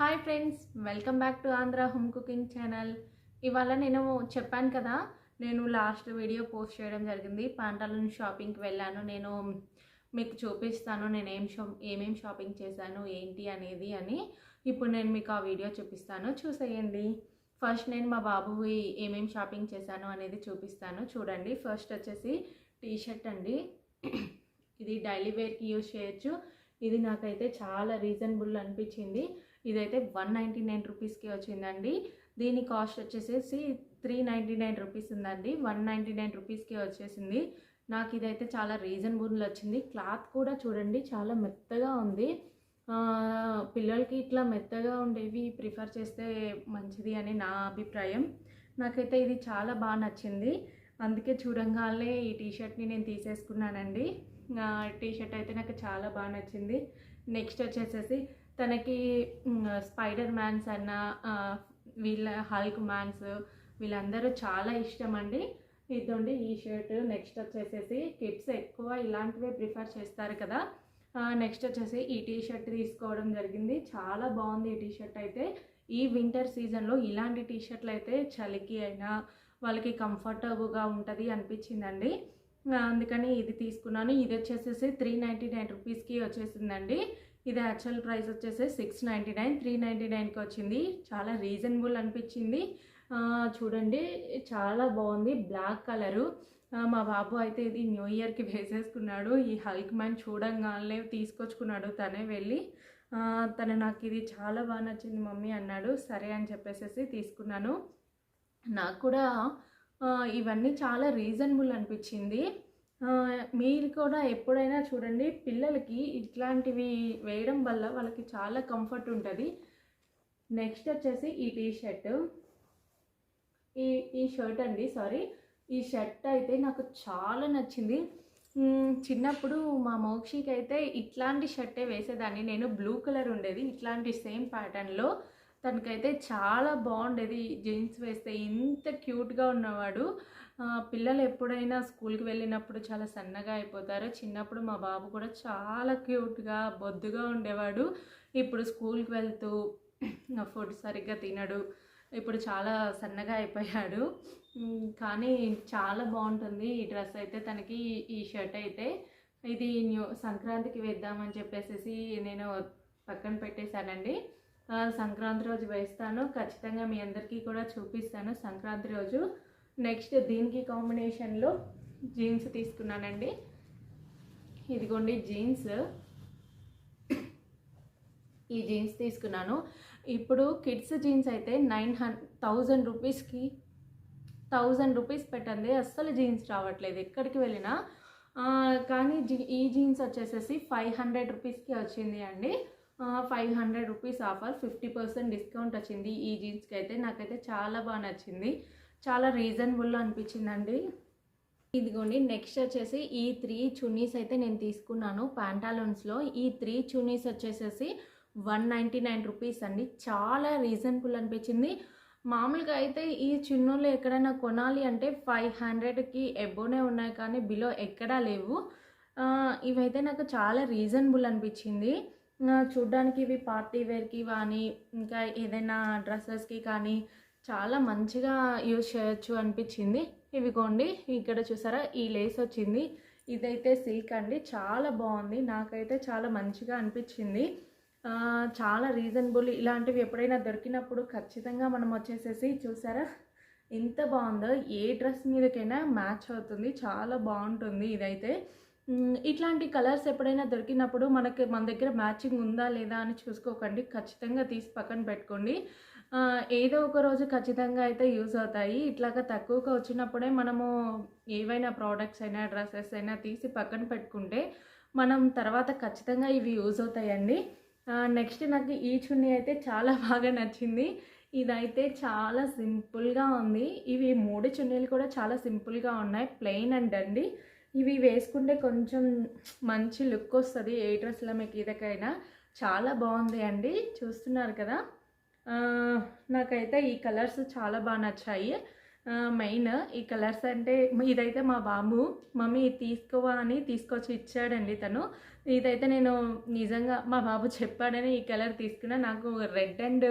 Hi friends welcome back to Andhra home cooking channel ఇవాళ నేను చెప్పాను కదా నేను లాస్ట్ వీడియో పోస్ట్ చేయడం జరిగింది. పాంటాలూన్ షాపింగ్కి వెళ్ళాను. నేను మీకు చూపిస్తాను నేను ఏం షా ఏమేం షాపింగ్ చేశాను ఏంటి అనేది అని. ఇప్పుడు నేను మీకు ఆ వీడియో చూపిస్తాను. చూసేయండి. ఫస్ట్ నేను మా బాబువి ఏమేం షాపింగ్ చేశాను అనేది చూపిస్తాను. చూడండి ఫస్ట్ వచ్చేసి టీ షర్ట్ అండి. ఇది డైలీ వేర్కి యూజ్ చేయొచ్చు. ఇది నాకైతే చాలా రీజనబుల్ అనిపించింది. ఇదైతే వన్ నైంటీ నైన్ రూపీస్కి వచ్చిందండి. దీని కాస్ట్ వచ్చేసేసి త్రీ నైంటీ నైన్ రూపీస్ ఉందండి. వన్ నైంటీ నైన్ రూపీస్కి వచ్చేసింది. నాకు ఇదైతే చాలా రీజనబుల్ వచ్చింది. క్లాత్ కూడా చూడండి చాలా మెత్తగా ఉంది. పిల్లలకి ఇట్లా మెత్తగా ఉండేవి ప్రిఫర్ చేస్తే మంచిది అని నా అభిప్రాయం. నాకైతే ఇది చాలా బాగా నచ్చింది. అందుకే చూడంగానే ఈ టీషర్ట్ని నేను తీసేసుకున్నానండి. టీషర్ట్ అయితే నాకు చాలా బాగా నచ్చింది. నెక్స్ట్ వచ్చేసేసి తనకి స్పైడర్ మ్యాన్స్ అన్న వీళ్ళ హల్క్ మ్యాన్స్ వీళ్ళందరూ చాలా ఇష్టం అండి ఇదండి ఈ షర్ట్. నెక్స్ట్ వచ్చేసేసి కిడ్స్ ఎక్కువ ఇలాంటివే ప్రిఫర్ చేస్తారు కదా. నెక్స్ట్ వచ్చేసి ఈ టీ షర్ట్ తీసుకోవడం జరిగింది. చాలా బాగుంది ఈ టీ షర్ట్ అయితే. ఈ వింటర్ సీజన్లో ఇలాంటి టీ షర్ట్లు అయితే చలికి అయినా వాళ్ళకి కంఫర్టబుల్గా ఉంటుంది అనిపించిందండి. అందుకని ఇది తీసుకున్నాను. ఇది వచ్చేసేసి త్రీ నైంటీ నైన్ రూపీస్కి వచ్చేసిందండి. ఇది యాక్చువల్ ప్రైస్ వచ్చేసి six ninety nine three ninety నైన్కి వచ్చింది. చాలా రీజనబుల్ అనిపించింది. చూడండి చాలా బాగుంది. బ్లాక్ కలరు మా బాబు అయితే ఇది న్యూ ఇయర్కి వేసేసుకున్నాడు. ఈ హల్క్ మ్యాన్ చూడంగానే తీసుకొచ్చుకున్నాడు తనే వెళ్ళి. తను నాకు ఇది చాలా బాగా నచ్చింది మమ్మీ అన్నాడు. సరే అని చెప్పేసి తీసుకున్నాను. నాకు కూడా ఇవన్నీ చాలా రీజనబుల్ అనిపించింది. మీరు కూడా ఎప్పుడైనా చూడండి పిల్లలకి ఇట్లాంటివి వేయడం వల్ల వాళ్ళకి చాలా కంఫర్ట్ ఉంటుంది. నెక్స్ట్ వచ్చేసి ఈ టీ షర్ట్ ఈ ఈ షర్ట్ అండి సారీ. ఈ షర్ట్ అయితే నాకు చాలా నచ్చింది. చిన్నప్పుడు మా మోక్షికి అయితే ఇట్లాంటి షర్టే వేసేదాన్ని. నేను బ్లూ కలర్ ఉండేది ఇట్లాంటి సేమ్ ప్యాటర్న్లో. తనకైతే చాలా బాగుండేది జీన్స్ వేస్తే ఇంత క్యూట్గా ఉన్నవాడు. పిల్లలు ఎప్పుడైనా స్కూల్కి వెళ్ళినప్పుడు చాలా సన్నగా అయిపోతారు. చిన్నప్పుడు మా బాబు కూడా చాలా క్యూట్గా బొద్దుగా ఉండేవాడు. ఇప్పుడు స్కూల్కి వెళ్తూ ఫుడ్ సరిగ్గా తినడు. ఇప్పుడు చాలా సన్నగా అయిపోయాడు. కానీ చాలా బాగుంటుంది. ఈ డ్రెస్ అయితే తనకి ఈ షర్ట్ అయితే. ఇది న్యూ సంక్రాంతికి వేద్దామని చెప్పేసి నేను పక్కన పెట్టేశానండి. సంక్రాంతి రోజు వేస్తాను. ఖచ్చితంగా మీ అందరికీ కూడా చూపిస్తాను సంక్రాంతి రోజు. నెక్స్ట్ దీనికి కాంబినేషన్లో జీన్స్ తీసుకున్నానండి. ఇదిగోండి జీన్స్ ఈ జీన్స్ తీసుకున్నాను. ఇప్పుడు కిడ్స్ జీన్స్ అయితే నైన్ హన్ థౌజండ్ రూపీస్కి థౌజండ్ రూపీస్ పెట్టండి. అస్సలు జీన్స్ రావట్లేదు. ఎక్కడికి వెళ్ళినా. కానీ జీ ఈ జీన్స్ వచ్చేసేసి ఫైవ్ హండ్రెడ్ రూపీస్కి వచ్చింది అండి. Five hundred rupees offer. Fifty percent discount వచ్చింది ఈ జీన్స్కి అయితే. నాకైతే చాలా బాగా నచ్చింది. చాలా రీజనబుల్ అనిపించిందండి. ఇదిగోండి నెక్స్ట్ వచ్చేసి ఈ త్రీ చున్నీస్ అయితే నేను తీసుకున్నాను. ప్యాంటాలూన్స్లో ఈ త్రీ చున్నీస్ వచ్చేసేసి వన్ నైంటీ నైన్ రూపీస్ అండి. చాలా రీజనబుల్ అనిపించింది. మామూలుగా అయితే ఈ చిన్నోళ్ళు ఎక్కడైనా కొనాలి అంటే ఫైవ్ హండ్రెడ్కి ఎబోనే ఉన్నాయి కానీ బిలో ఎక్కడా లేవు. ఇవైతే నాకు చాలా రీజనబుల్ అనిపించింది. చూడ్డానికి ఇవి పార్టీ వేర్కి కానీ ఇంకా ఏదైనా డ్రెస్సెస్కి కానీ చాలా మంచిగా యూజ్ చేయొచ్చు అనిపించింది. ఇవిగోండి ఇక్కడ చూసారా ఈ లేస్ వచ్చింది. ఇదైతే సిల్క్ అండి. చాలా బాగుంది. నాకైతే చాలా మంచిగా అనిపించింది. చాలా రీజనబుల్ ఇలాంటివి ఎప్పుడైనా దొరికినప్పుడు ఖచ్చితంగా మనం వచ్చేసేసి చూసారా? ఎంత బాగుందో. ఏ డ్రెస్ మీదకైనా మ్యాచ్ అవుతుంది. చాలా బాగుంటుంది ఇదైతే. ఇట్లాంటి కలర్స్ ఎప్పుడైనా దొరికినప్పుడు మనకి మన దగ్గర మ్యాచింగ్ ఉందా లేదా అని చూసుకోకండి. ఖచ్చితంగా తీసి పక్కన పెట్టుకోండి. ఏదో ఒక రోజు ఖచ్చితంగా అయితే యూజ్ అవుతాయి. ఇట్లాగా తక్కువగా వచ్చినప్పుడే మనము ఏవైనా ప్రోడక్ట్స్ అయినా డ్రెస్సెస్ అయినా తీసి పక్కన పెట్టుకుంటే మనం తర్వాత ఖచ్చితంగా ఇవి యూజ్ అవుతాయండి. నెక్స్ట్ నాకు ఈ చున్నీ అయితే చాలా బాగా నచ్చింది. ఇదైతే చాలా సింపుల్గా ఉంది. ఇవి మూడు చున్నీలు కూడా చాలా సింపుల్గా ఉన్నాయి. ప్లెయిన్ అండ్ అండి. ఇవి వేసుకుంటే కొంచెం మంచి లుక్ వస్తుంది ఏ డ్రెస్లో మీకు ఇదకైనా. చాలా బాగుంది అండి. చూస్తున్నారు కదా? నాకైతే ఈ కలర్స్ చాలా బాగా నచ్చాయి. మెయిన్ ఈ కలర్స్ అంటే ఇదైతే మా బాబు మమ్మీ తీసుకోవా అని తీసుకొచ్చి ఇచ్చాడండి తను. ఇదైతే నేను నిజంగా మా బాబు చెప్పాడని ఈ కలర్ తీసుకున్నా. నాకు రెడ్ అండ్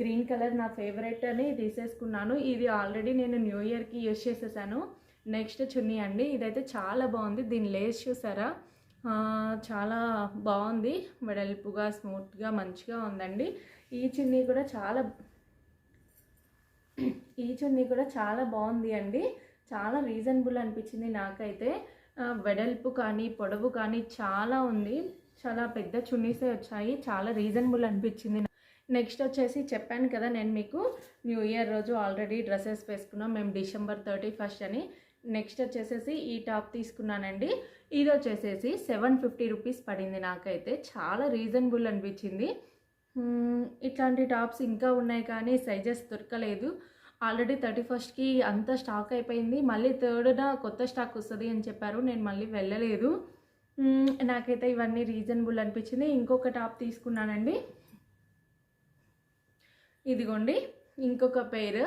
గ్రీన్ కలర్ నా ఫేవరెట్ అని తీసేసుకున్నాను. ఇది ఆల్రెడీ నేను న్యూ ఇయర్కి యూస్ చేసేసాను. నెక్స్ట్ చున్నీ అండి. ఇదైతే చాలా బాగుంది. దీని లేస్ చూసారా? చాలా బాగుంది. వెడల్పుగా స్మూత్గా మంచిగా ఉందండి. ఈ చున్నీ కూడా చాలా ఈ చున్నీ కూడా చాలా బాగుంది అండి. చాలా రీజనబుల్ అనిపించింది నాకైతే. వెడల్పు కానీ పొడవు కానీ చాలా ఉంది. చాలా పెద్ద చున్నీసే వచ్చాయి. చాలా రీజనబుల్ అనిపించింది. నెక్స్ట్ వచ్చేసి చెప్పాను కదా నేను మీకు న్యూ ఇయర్ రోజు ఆల్రెడీ డ్రెస్సెస్ వేసుకున్నాం. మేము డిసెంబర్ థర్టీ ఫస్ట్ అని. నెక్స్ట్ వచ్చేసేసి ఈ టాప్ తీసుకున్నానండి. ఇది వచ్చేసేసి సెవెన్ ఫిఫ్టీ రూపీస్ పడింది నాకైతే. చాలా రీజనబుల్ అనిపించింది. ఇట్లాంటి టాప్స్ ఇంకా ఉన్నాయి కానీ సైజెస్ దొరకలేదు. ఆల్రెడీ థర్టీ ఫస్ట్కి అంతా స్టాక్ అయిపోయింది. మళ్ళీ థర్డ్న కొత్త స్టాక్ వస్తుంది అని చెప్పారు. నేను మళ్ళీ వెళ్ళలేదు. నాకైతే ఇవన్నీ రీజనబుల్ అనిపించింది. ఇంకొక టాప్ తీసుకున్నానండి. ఇదిగోండి ఇంకొక పేరు.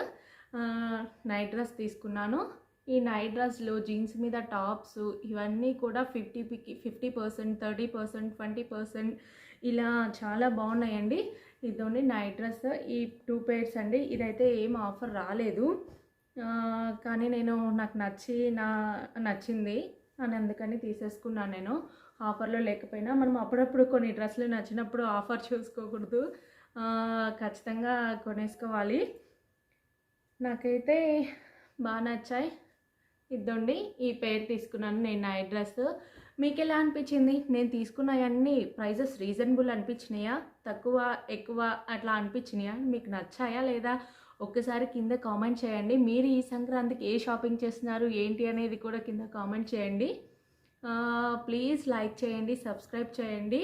నైట్ డ్రెస్ తీసుకున్నాను. ఈ నైట్ డ్రెస్లు జీన్స్ మీద టాప్స్ ఇవన్నీ కూడా fifty fifty percent thirty percent twenty percent ఇలా చాలా బాగున్నాయండి. ఇదోని నైట్ డ్రెస్. ఈ టూ పేర్స్ అండి. ఇదైతే ఏం ఆఫర్ రాలేదు. కానీ నేను నాకు నచ్చి నా నచ్చింది అని అందుకని తీసేసుకున్నాను నేను. ఆఫర్లో లేకపోయినా మనం అప్పుడప్పుడు కొన్ని డ్రెస్సులు నచ్చినప్పుడు ఆఫర్ చూసుకోకూడదు. ఖచ్చితంగా కొనేసుకోవాలి. నాకైతే బాగా నచ్చాయి. ఇద్దండి ఈ పేరు తీసుకున్నాను నేను నైట్ డ్రెస్ మీకు ఎలా అనిపించింది? నేను తీసుకున్నవన్నీ ప్రైజెస్ రీజనబుల్ అనిపించినాయా? తక్కువ ఎక్కువ అట్లా అనిపించినాయా? మీకు నచ్చాయా లేదా? ఒక్కసారి కింద కామెంట్ చేయండి. మీరు ఈ సంక్రాంతికి ఏ షాపింగ్ చేస్తున్నారు? ఏంటి అనేది కూడా కింద కామెంట్ చేయండి. ప్లీజ్ లైక్ చేయండి సబ్స్క్రైబ్ చేయండి.